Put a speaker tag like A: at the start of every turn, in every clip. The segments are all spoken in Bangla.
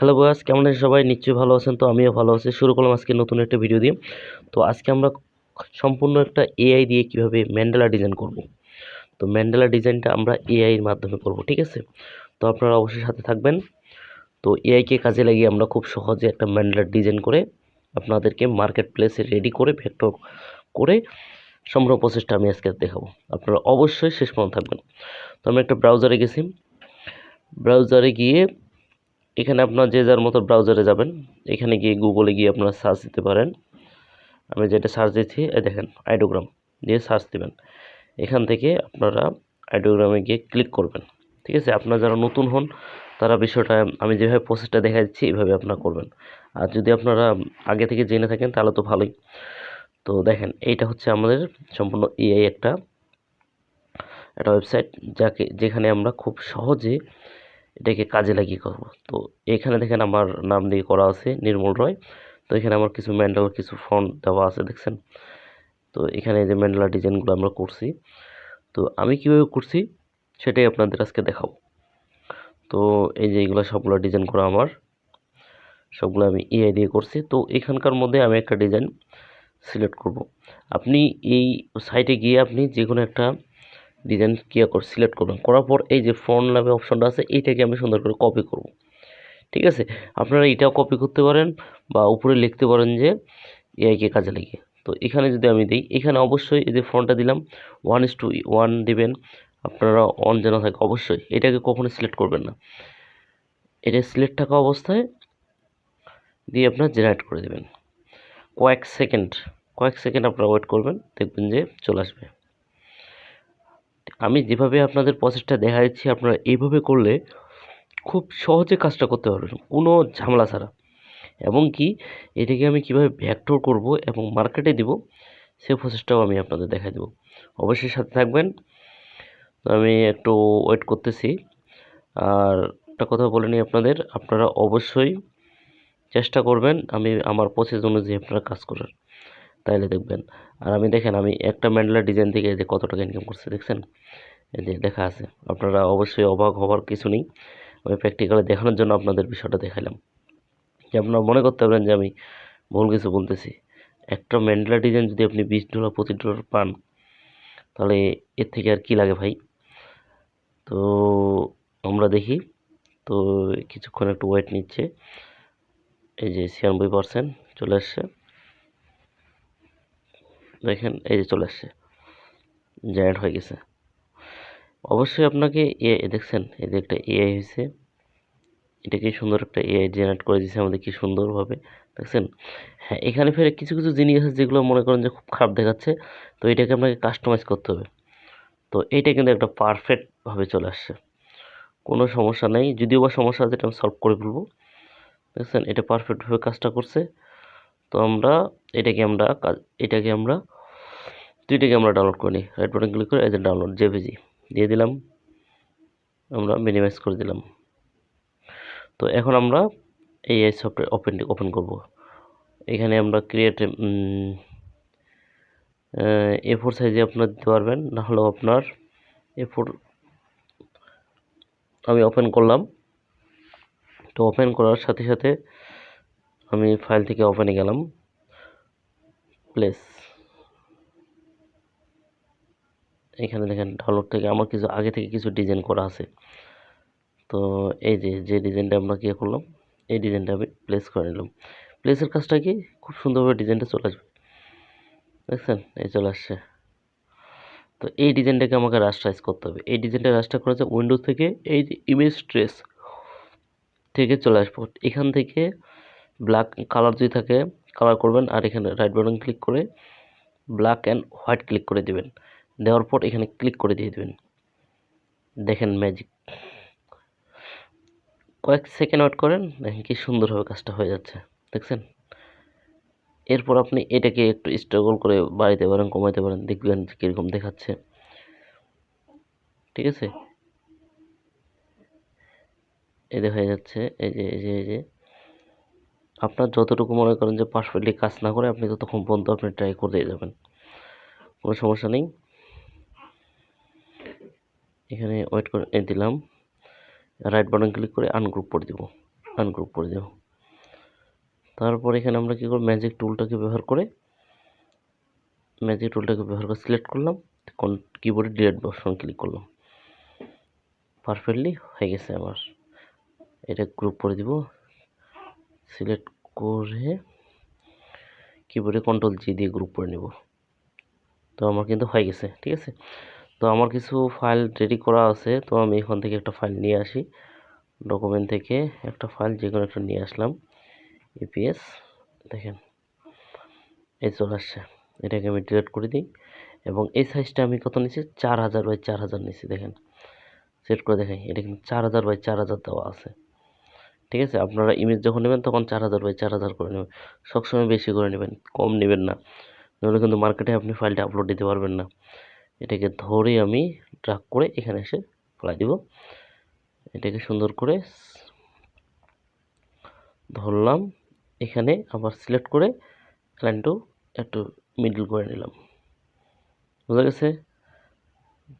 A: হ্যালো বয়াস কেমন আছেন সবাই? নিশ্চয়ই ভালো আছেন তো, আমিও ভালো আছি। শুরু করলাম আজকে নতুন একটা ভিডিও দিয়ে। তো আজকে আমরা সম্পূর্ণ একটা এআই দিয়ে কীভাবে ম্যান্ডেলা ডিজাইন করব। তো ম্যান্ডেলা ডিজাইনটা আমরা এআই এর মাধ্যমে করব, ঠিক আছে? তো আপনারা অবশ্যই সাথে থাকবেন। তো এআইকে কাজে লাগিয়ে আমরা খুব সহজে একটা ম্যান্ডেলার ডিজাইন করে আপনাদেরকে মার্কেট প্লেসে রেডি করে ভেক্টর করে সম্পূর্ণ প্রসেসটা আমি আজকে দেখাবো। আপনারা অবশ্যই শেষ পর্যন্ত থাকবেন। তো আমি একটা ব্রাউজারে গেছি। ব্রাউজারে গিয়ে এখানে আপনার যে যার মতো ব্রাউজারে যাবেন, এখানে গিয়ে গুগলে গিয়ে আপনারা সার্চ দিতে পারেন। আমি যেটা সার্চ দিচ্ছি দেখেন আইডোগ্রাম দিয়ে সার্চ দেবেন। এখান থেকে আপনারা আইডোগ্রামে গিয়ে ক্লিক করবেন। ঠিক আছে? আপনারা যারা নতুন হন, তারা বিষয়টা আমি যেভাবে প্রসেসটা দেখা দিচ্ছি, এইভাবে আপনারা করবেন। আর যদি আপনারা আগে থেকে জেনে থাকেন, তাহলে তো ভালোই। তো দেখেন, এইটা হচ্ছে আমাদের সম্পূর্ণ এআই একটা একটা ওয়েবসাইট যাকে, যেখানে আমরা খুব সহজে এটাকে কাজে লাগিয়ে করব। তো এখানে দেখেন আমার নাম দিয়ে করা আছে নির্মল রয়। তো এখানে আমার কিছু ম্যান্ডাল, কিছু ফন্ট দেওয়া আছে দেখছেন? তো এখানে যে ম্যান্ডালা ডিজাইনগুলো আমরা করছি। তো আমি কীভাবে করছি সেটাই আপনাদের আজকে দেখাবো। তো এই যে এইগুলো সবগুলো ডিজাইন করা আমার। সবগুলো আমি এআই দিয়ে করছি। তো এখানকার মধ্যে আমি একটা ডিজাইন সিলেক্ট করব। আপনি এই সাইটে গিয়ে আপনি যে কোনো একটা ডিজাইন কিয়া করে সিলেক্ট করবেন। করার পর এই যে ফোন নামে অপশনটা আছে, এইটাকে আমি সুন্দর করে কপি করব। ঠিক আছে? আপনারা এটাও কপি করতে পারেন বা উপরে লিখতে পারেন যে এআইকে কাজে লাগিয়ে। তো এখানে যদি আমি দিই, এখানে অবশ্যই এই যে ফোনটা দিলাম ওয়ান ইস টু ওয়ান দেবেন। আপনারা অন যেন থাকে, অবশ্যই। এটাকে কখনো সিলেক্ট করবেন না। এটা সিলেক্ট থাকা অবস্থায় দিয়ে আপনার জেনারেট করে দেবেন। কয়েক সেকেন্ড কয়েক সেকেন্ড আপনারা ওয়েট করবেন, দেখবেন যে চলে আসবে। আমি যেভাবে আপনাদের প্রসেসটা দেখা দিচ্ছি আপনারা এইভাবে করলে খুব সহজে কাজটা করতে পারবেন, কোনো ঝামেলা ছাড়া। এবং কি, এটাকে আমি কীভাবে ভ্যাক্টর করব এবং মার্কেটে দিব সে প্রসেসটাও আমি আপনাদের দেখাই দেবো। অবশ্যই সাথে থাকবেন। আমি একটু ওয়েট করতেছি। আর একটা কথা বলে নিই আপনাদের, আপনারা অবশ্যই চেষ্টা করবেন আমি আমার প্রসেস অনুযায়ী আপনারা কাজ করার। তাইলে দেখবেন। আর আমি দেখেন, আমি একটা ম্যান্ডেলার ডিজাইন থেকে যে কত টাকা ইনকাম করছে, দেখছেন? এই যে দেখা আছে। আপনারা অবশ্যই অবাক হওয়ার কিছু নেই। আমি প্র্যাকটিক্যালে দেখানোর জন্য আপনাদের বিষয়টা দেখালাম যে আপনারা মনে করতে পারেন যে আমি ভুল কিছু বলতেছি। একটা ম্যান্ডেলা ডিজাইন যদি আপনি বিশ ডলার, পঁচিশ ডলার পান, তাহলে এর থেকে আর কি লাগে ভাই? তো আমরা দেখি। তো কিছুক্ষণ একটু ওয়েট নিচ্ছে। এই যে ছিয়ানব্বই পার্সেন্ট চলে আসছে। দেখেন, এই যে চলে আসছে। জেনারেট হয়ে গেছে। অবশ্যই আপনাকে এ দেখছেন, এই যে একটা এআই হয়েছে। এটা কি সুন্দর একটা এআই জেনারেট করে দিয়েছে আমাদের, কি সুন্দরভাবে। দেখছেন? হ্যাঁ এখানে ফের কিছু কিছু জিনিস আছে যেগুলো মনে করেন যে খুব খারাপ দেখাচ্ছে। তো এটাকে আপনাকে কাস্টমাইজ করতে হবে। তো এইটা কিন্তু একটা পারফেক্টভাবে চলে আসছে। কোনো সমস্যা নেই। যদিও বা সমস্যা আছে, এটা আমি সলভ করে ফেলব। দেখছেন? এটা পারফেক্টভাবে কাজটা করছে। তো আমরা এটাকে আমরা এটাকে আমরা দুইটাকে আমরা ডাউনলোড করে নিই। রাইট বাটন ক্লিক করে এই যে ডাউনলোড জেপিজি দিয়ে দিলাম, আমরা মিনিমাইজ করে দিলাম। তো এখন আমরা এই এই সফটওয়্যার ওপেন ওপেন করব। এখানে আমরা ক্রিয়েট এ ফোর সাইজে আপনার দিতে পারবেন। না হলেও আপনার এ ফোর আমি ওপেন করলাম। তো ওপেন করার সাথে সাথে আমি ফাইল থেকে ওপেনে গেলাম। প্লেস। এখানে দেখেন ডাউনলোড থেকে আমার কিছু, আগে থেকে কিছু ডিজাইন করা আছে। তো এই যে যে ডিজাইনটা আমরা কী করলাম? এই ডিজাইনটা আমি প্লেস করে নিলাম। প্লেসের কাজটা কি? খুব সুন্দরভাবে ডিজাইনটা চলে আসবে। দেখছেন? এই চলে আসছে। তো এই ডিজাইনটাকে আমাকে রাস্টারাইজ করতে হবে। এই ডিজাইনটা রাস্টার করা যায় উইন্ডোজ থেকে এই যে ইমেজ ট্রেস থেকে চলে আসব। এখান থেকে ব্ল্যাক কালার যদি থাকে কালার করবেন আর এখানে রাইট বাটন ক্লিক করে ব্ল্যাক অ্যান্ড হোয়াইট ক্লিক করে দেবেন। দেওয়ার পর এখানে ক্লিক করে দিয়ে দেবেন। দেখেন ম্যাজিক কয়েক সেকেন্ড ওয়েট করেন, দেখেন কি সুন্দরভাবে কাজটা হয়ে যাচ্ছে। দেখছেন? এরপর আপনি এটাকে একটু স্ট্রাগল করে বাড়াইতে পারেন, কমাইতে পারেন, দেখবেন কীরকম দেখাচ্ছে। ঠিক আছে? এই হয়ে যাচ্ছে, এই যে এই যে এই যে। আপনার যতটুকু মনে করেন যে পারফেক্টলি কাজ না করে, আপনি ততক্ষণ পর্যন্ত আপনি ট্রাই করে দিয়ে যাবেন। কোনো সমস্যা নেই। এখানে ওয়েট করে দিলাম। রাইট বাটন ক্লিক করে আনগ্রুপ করে দিব। আনগ্রুপ করে দেব। তারপর এখানে আমরা কী করব? ম্যাজিক টুলটাকে ব্যবহার করে ম্যাজিক টুলটাকে ব্যবহার করে সিলেক্ট করলাম। কোন কিবোর্ডে ডিলেট অপশন ক্লিক করলাম। পারফেক্টলি হয়ে গেছে আমার। এটা গ্রুপ করে দিব। সিলেক্ট করে কিবোর্ডে কন্ট্রোল জি দিয়ে গ্রুপ করে নেব। তো আমার কিন্তু হয়ে গেছে, ঠিক আছে? তো আমার কিছু ফাইল রেডি করা আছে, তো আমি এখান থেকে একটা ফাইল নিয়ে আসি। ডকুমেন্ট থেকে একটা ফাইল যে কোনো একটা নিয়ে আসলাম। ইপিএস দেখেন, এই চলে আসছে। এটাকে আমি ডিলিট করে দিই এবং এই সাইজটা আমি কত নিচ্ছি চার হাজার বাই চার হাজার নিচ্ছি দেখেন। সেট করে দেখেন এটা কিন্তু চার হাজার বাই চার হাজার দেওয়া আছে। ঠিক আছে? আপনারা ইমেজ যখন নেবেন তখন চার হাজার বাই চার হাজার করে নেবেন। সবসময় বেশি করে নেবেন, কম নেবেন না। নাহলে কিন্তু মার্কেটে আপনি ফাইলটা আপলোড দিতে পারবেন না। এটাকে ধরে আমি ট্রাক করে এখানে এসে ফেলাই দিব। এটাকে সুন্দর করে ধরলাম। এখানে আবার সিলেক্ট করে লাইনটু একটু মিডল করে নিলাম। বুঝা গেছে?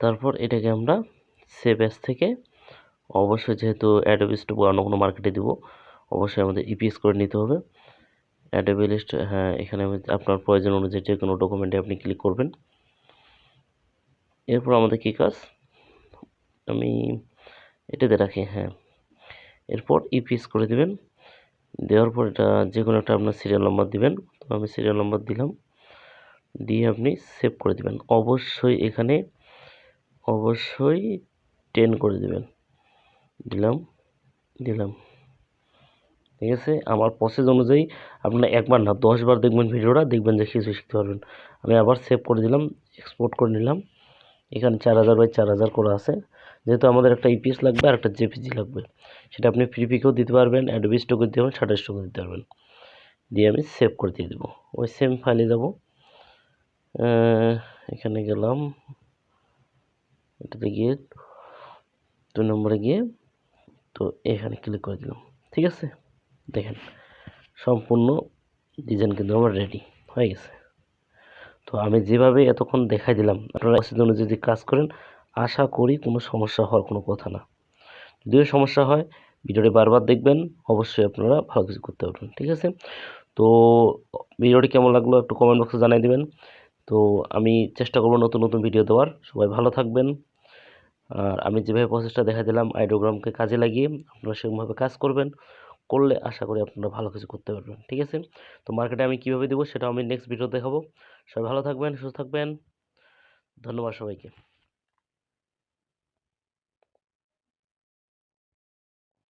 A: তারপর এটাকে আমরা সেভ থেকে অবশ্যই যেহেতু অ্যাডোবি অন্য কোনো মার্কেটে দিব, অবশ্যই আমাদের ইপিএস করে নিতে হবে। অ্যাডোবি লিস্ট হ্যাঁ এখানে আপনার প্রয়োজন অনুযায়ী যে কোনো ডকুমেন্টে আপনি ক্লিক করবেন। এরপর আমাদের কী কাজ? আমি এটাতে রাখি হ্যাঁ। এরপর ইপিএস করে দিবেন। দেওয়ার পর এটা যে কোনো একটা আপনার সিরিয়াল নাম্বার দিবেন। তো আমি সিরিয়াল নাম্বার দিলাম। দিয়ে আপনি সেভ করে দিবেন। অবশ্যই এখানে, অবশ্যই টেন করে দিবেন। দিলাম দিলাম। ঠিক আছে? আমার প্রসেস অনুযায়ী আপনারা একবার না, দশবার দেখবেন ভিডিওটা, দেখবেন যে কিছু শিখতে পারবেন। আমি আবার সেভ করে দিলাম এক্সপোর্ট করে নিলাম। এখানে চার হাজার বাই চার হাজার করা আছে। যেহেতু আমাদের একটা ইপিএস লাগবে আর একটা জেপিজি লাগবে। সেটা আপনি ফ্রি পিকেও দিতে পারবেন অ্যাডোবি স্টোকে দিতে পারবেন শাটার স্টোকে দিতে পারবেন। দিয়ে আমি সেভ করে দিয়ে দেবো। ওই সেম ফাইলে যাব। এখানে গেলাম। এটাতে গিয়ে, দু নম্বরে গিয়ে তো এখানে ক্লিক করে দিলাম। ঠিক আছে? দেখেন, সম্পূর্ণ ডিজাইন কিন্তু আমার রেডি হয়ে গেছে। তো আমি যেভাবে এতক্ষণ দেখাই দিলাম, আপনারা জন্য যদি কাজ করেন, আশা করি কোনো সমস্যা হওয়ার কোনো কথা না। যদিও সমস্যা হয়, ভিডিওটি বারবার দেখবেন, অবশ্যই আপনারা ভালো কিছু করতে পারবেন। ঠিক আছে? তো ভিডিওটি কেমন লাগল একটু কমেন্ট বক্সে জানিয়ে দেবেন। তো আমি চেষ্টা করব নতুন নতুন ভিডিও দেওয়ার। সবাই ভালো থাকবেন। আর আমি যেভাবে প্রসেসটা দেখা দিলাম আইডোগ্রামকে কাজে লাগিয়ে আপনারা সেরকমভাবে কাজ করবেন, করলে আশা করি আপনারা ভালো কিছু করতে পারবেন, ঠিক আছে? তো মার্কেটে আমি কীভাবে দেবো সেটাও আমি নেক্সট ভিডিও দেখাবো। সবাই ভালো থাকবেন, সুস্থ থাকবেন। ধন্যবাদ সবাইকে।